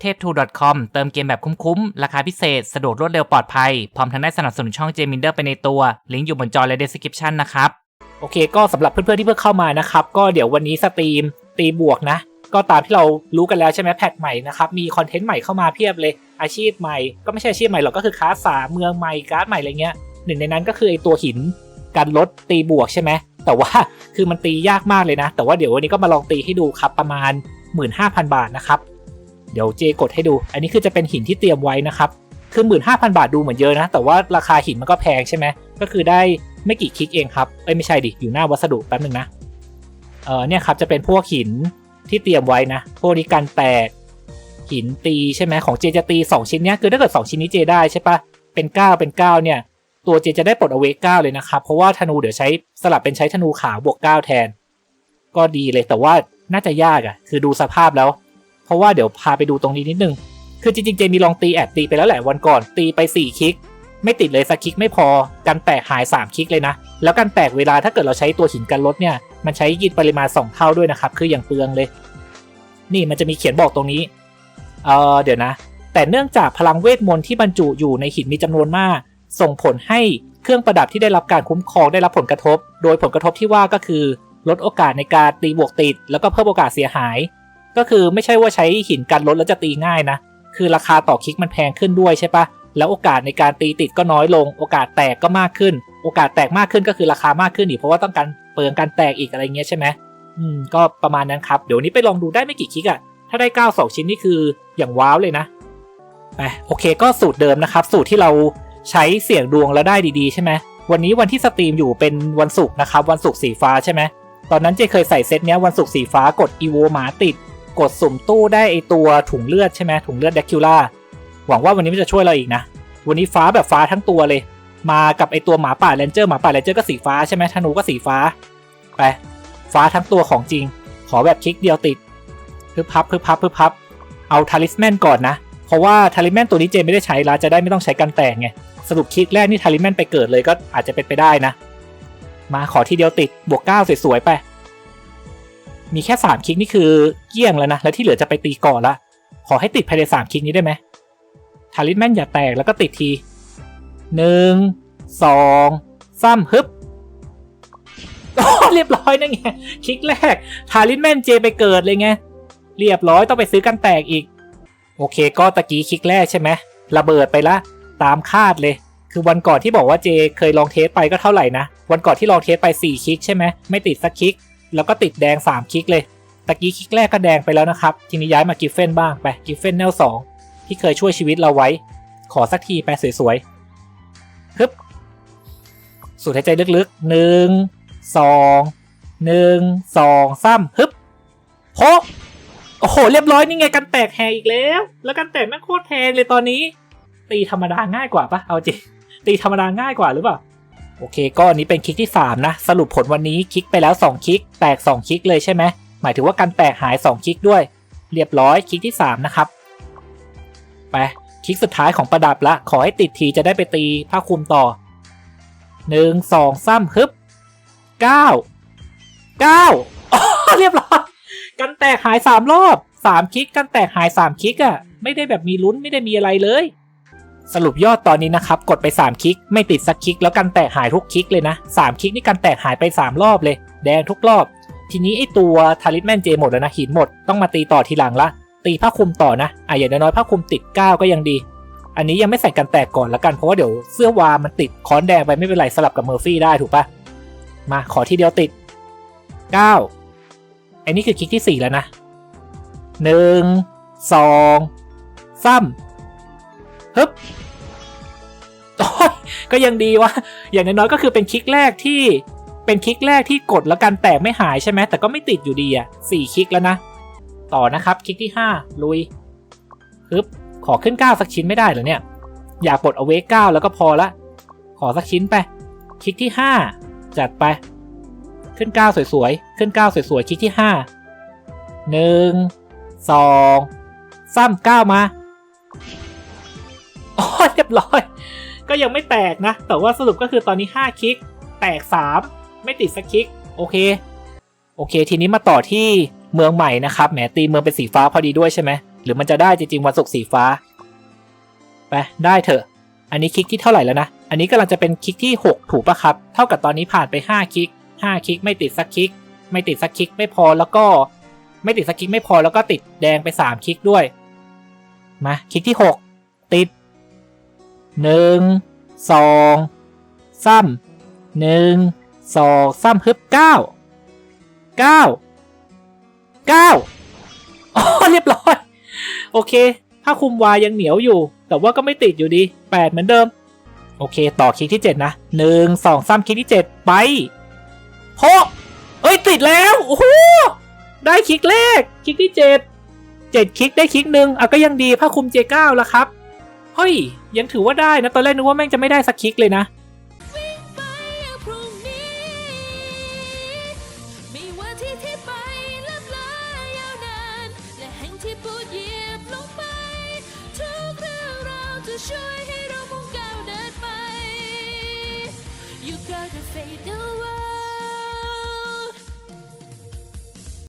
เทพทู .com เติมเกมแบบคุ้มๆ ราคาพิเศษ สะดวกรวดเร็วปลอดภัย พร้อมทั้งได้สนับสนุนช่องเจมินเดอร์ไปในตัว ลิงก์อยู่บนจอและ description นะครับ โอเค ก็สำหรับเพื่อนๆ ที่เพิ่งเข้ามานะครับ ก็เดี๋ยววันนี้สตรีมตีบวกนะ ก็ตามที่เรารู้กันแล้วใช่ไหมแพทใหม่นะครับ มีคอนเทนต์ใหม่เข้ามาเพียบเลย อาชีพใหม่ ก็ไม่ใช่อาชีพใหม่หรอก ก็คือคาสสาเมืองใหม่การ์ดใหม่อะไรเงี้ย หนึ่งในนั้นก็คือไอตัวหินการลดตีบวกใช่ไหม แต่ว่าคือมันตียากมากเลยนะ แต่ว่าเดี๋ยววันนี้ก็มาลองตีให้ดูครับประมาณ 15,000 บาทนะครับ เดี๋ยวเจกดให้ดู อันนี้คือจะเป็นหินที่เตรียมไว้นะครับคือ 15,000 บาทดูเหมือนเยอะนะ แต่ว่าราคาหินมันก็แพงใช่ไหมก็คือได้ไม่กี่คลิกเองครับเอ้ยไม่ใช่ดิอยู่หน้าวัสดุแป๊บนึงนะเออเนี่ยครับจะเป็นพวกหินที่เตรียมไว้นะพวกนี้การแตกหินตีใช่ไหมของเจจะตี 2 ชิ้นเนี้ยคือถ้าเกิด 2 ชิ้นนี้เจได้ใช่ปะเป็น 9 เป็น 9 เนี่ย ตัวเจจะได้ปลดเอาเวก9เลยนะครับเพราะว่าธนูเดี๋ยวใช้สลับเป็นใช้ธนูขาวบวก 9 แทน ก็ดีเลยแต่ว่าน่าจะยากอะ่ะคือดูสภาพแล้ว เพราะว่าเดี๋ยวพาไปดูตรงนี้นิดนึง คือจริงๆเจมีลองตีแอบตีไปแล้วแหละวันก่อนตีไป 4 คลิก ไม่ติดเลยสักคลิกไม่พอกันแตกหาย 3 คลิกเลยนะ แล้วกันแตกเวลาถ้าเกิดเราใช้ตัวหินกันลดเนี่ยมันใช้ยินปริมาณ 2 เท่าด้วยนะครับคืออย่างเปลืองเลย นี่มันจะมีเขียนบอกตรงนี้เออเดี๋ยวนะ แต่เนื่องจากพลังเวทมนต์ที่บรรจุอยู่ในหินมีจำนวนมาก ส่งผลให้เครื่องประดับที่ได้รับการคุ้มครองได้รับผลกระทบ โดยผลกระทบที่ว่าก็คือ ลดโอกาสในการตีบวกติด แล้วก็เพิ่มโอกาสเสียหาย ก็คือไม่ใช่ว่าใช้หินกันลดแล้วจะตีง่ายนะ คือราคาต่อคลิกมันแพงขึ้นด้วยใช่ปะแล้วโอกาสในการตีติดก็น้อยลง โอกาสแตกก็มากขึ้น โอกาสแตกมากขึ้นก็คือราคามากขึ้นอีกเพราะว่าต้องการเปลืองการแตกอีกอะไรเงี้ยใช่ไหมอืมก็ประมาณนั้นครับ เดี๋ยวนี้ไปลองดูได้ไม่กี่คลิกอะถ้าได้ 9 2 ชิ้นนี่คืออย่างว้าวเลยนะไปโอเคก็สูตรเดิมนะครับ สูตรที่เราใช้เสี่ยงดวงแล้วได้ดีๆใช่ไหมวันนี้วันที่สตรีมอยู่เป็นวันศุกร์นะครับ วันศุกร์สีฟ้าใช่ไหมตอนนั้นเจเคยใส่เซตเนี้ยวันศุกร์สีฟ้ากดอีโวหมาติด กดสุ่มตู้ได้ไอตัวถุงเลือดใช่ไหมถุงเลือดเดคิล่าหวังว่าวันนี้มันจะช่วยเราอีกนะ วันนี้ฟ้าแบบฟ้าทั้งตัวเลย มากับไอตัวหมาป่าแรนเจอร์หมาป่าแรนเจอร์ก็สีฟ้าใช่ไหมธนูก็สีฟ้าไปฟ้าทั้งตัวของจริง ขอแบบคลิกเดียวติดพึบพับพึบพับพึบพับเอาทาริสแมนก่อนนะ เพราะว่าทาริสแมนตัวนี้เจไม่ได้ใช้ละจะได้ไม่ต้องใช้กันแตกไงสรุปคลิกแรกนี่ทาริสแมนไปเกิดเลยก็อาจจะเป็นไปได้นะ มาขอทีเดียวติดบวกเก้าสวยๆไป มีแค่สามคลิกนี่คือเกี้ยงแล้วนะ แล้วที่เหลือจะไปตีก่อนละ ขอให้ติดภายในสามคลิกนี้ได้ไหมทาริสแมนอย่าแตกแล้วก็ติดทีหนึ่งสองซ้ำฮึบเรียบร้อยนั่นไงคลิกแรกทาริสแมนเจไปเกิดเลยไงเรียบร้อยต้องไปซื้อกันแตกอีก โอเคก็ตะกี้คลิกแรกใช่ไหมระเบิดไปละ ตามคาดเลย คือวันก่อนที่บอกว่าเจเคยลองเทสไปก็เท่าไหร่นะ วันก่อนที่ลองเทสไป 4 คลิกใช่ไหมไม่ติดสักคลิก แล้วก็ติดแดง 3 คลิกเลยตะกี้คลิกแรกก็แดงไปแล้วนะครับ ทีนี้ย้ายมากิฟเฟนบ้างไปกิฟเฟนแนวสองที่เคยช่วยชีวิตเราไว้ ขอสักทีไปสวยๆฮึบสูดหายใจลึกๆหนึ่งสองหนึ่งสองสามฮึบโพโอ้โห เรียบร้อยนี่ไงกันแตกแหงอีกแล้ว แล้วกันแตกแม่งโคตรแพงเลยตอนนี้ ตีธรรมดาง่ายกว่าปะเอาจริงตีธรรมดาง่ายกว่าหรือเปล่า โอเค ก็อันนี้เป็นคลิกที่ 3 นะ สรุปผลวันนี้คลิกไปแล้ว 2 คลิก แตก 2 คลิกเลยใช่ไหม หมายถึงว่าการแตกหาย 2 คลิกด้วย เรียบร้อยคลิกที่ 3 นะครับ ไป คลิกสุดท้ายของประดับละ ขอให้ติดทีจะได้ไปตีผ้าคลุมต่อ 1 2 3ฮึบ 9 9 เรียบร้อยกันแตกหาย 3 รอบ 3 คลิกกันแตกหาย 3 คลิกอะ่ะ ไม่ได้แบบมีลุ้นไม่ได้มีอะไรเลย สรุปยอดตอนนี้นะครับ กดไป 3 คลิก ไม่ติดสักคลิก แล้วกันแตกหายทุกคลิกเลยนะ 3 คลิกนี่กันแตกหายไป 3 รอบเลย แดงทุกรอบ ทีนี้ไอตัวทาริสแมนเจหมดแล้วนะหินหมดต้องมาตีต่อทีหลังละ ตีผ้าคลุมต่อนะอะอย่างน้อยผ้าคลุมติด 9 ก็ยังดี อันนี้ยังไม่ใส่กันแตกก่อนละกันเพราะว่าเดี๋ยวเสื้อวามันติดค้อนแดงไปไม่เป็นไรสลับกับเมอร์ฟี่ได้ถูกปะมาขอทีเดียวติด 9 อันนี้คือคลิกที่ 4 แล้วนะ 1 2 3ฮึบโอ้ย ก็ยังดีวะอย่างน้อยๆก็คือเป็นคลิกแรกที่เป็นคลิกแรกที่กดแล้วกันแตกไม่หายใช่ไหมแต่ก็ไม่ติดอยู่ดีอะสี่คลิกแล้วนะ ต่อนะครับคลิกที่ห้าลุยฮึบขอขึ้นเก้าสักชิ้นไม่ได้เหรอเนี่ย อยากปลดเอาเวกเก้าแล้วก็พอละ ขอสักชิ้นไป คลิกที่ห้าจัดไป ขึ้นเก้าสวยๆ ขึ้นเก้าสวยๆ คลิกที่ห้าหนึ่งสองซ้ำเก้ามาอ้ยเรียบร้อย ก็ยังไม่แตกนะ แต่ว่าสรุปก็คือตอนนี้ 5 คลิก แตก 3 ไม่ติดสักคลิก โอเค โอเค ทีนี้มาต่อที่เมืองใหม่นะครับ แหมตีเมืองเป็นสีฟ้าพอดีด้วยใช่ไหม หรือมันจะได้จริงๆวันศุกร์สีฟ้า ไป ได้เถอะ อันนี้คลิกที่เท่าไหร่แล้วนะ อันนี้กำลังจะเป็นคลิกที่ 6 ถูกปะครับ เท่ากับตอนนี้ผ่านไป 5 คลิก 5 คลิก ไม่ติดสักคลิก ไม่ติดสักคลิกไม่พอ แล้วก็ ไม่ติดสักคลิกไม่พอ แล้วก็ติดแดงไป 3 คลิกด้วย มา คลิกที่ 6 1 2ซ้ำหนึ่งสองซ้ำฮึบเก้าเก้าเก้าอ๋อเรียบร้อย โอเค ถ้าคุมวายังเหนียวอยู่ แต่ว่าก็ไม่ติดอยู่ดีแปดเหมือนเดิม โอเค ต่อคลิกที่เจ็ดนะหนึ่งสองสามคลิกที่เจ็ดไปโพะเอ้ยติดแล้ว โอ้โห ได้คลิกแรก คลิกที่เจ็ดเจ็ดคลิกได้คลิกหนึ่งอะก็ยังดีผ้าคลุมเจเก้าแล้วครับ เฮ้ย ยังถือว่าได้นะ ตอนแรกนึกว่าแม่งจะไม่ได้สักคลิกเลยนะ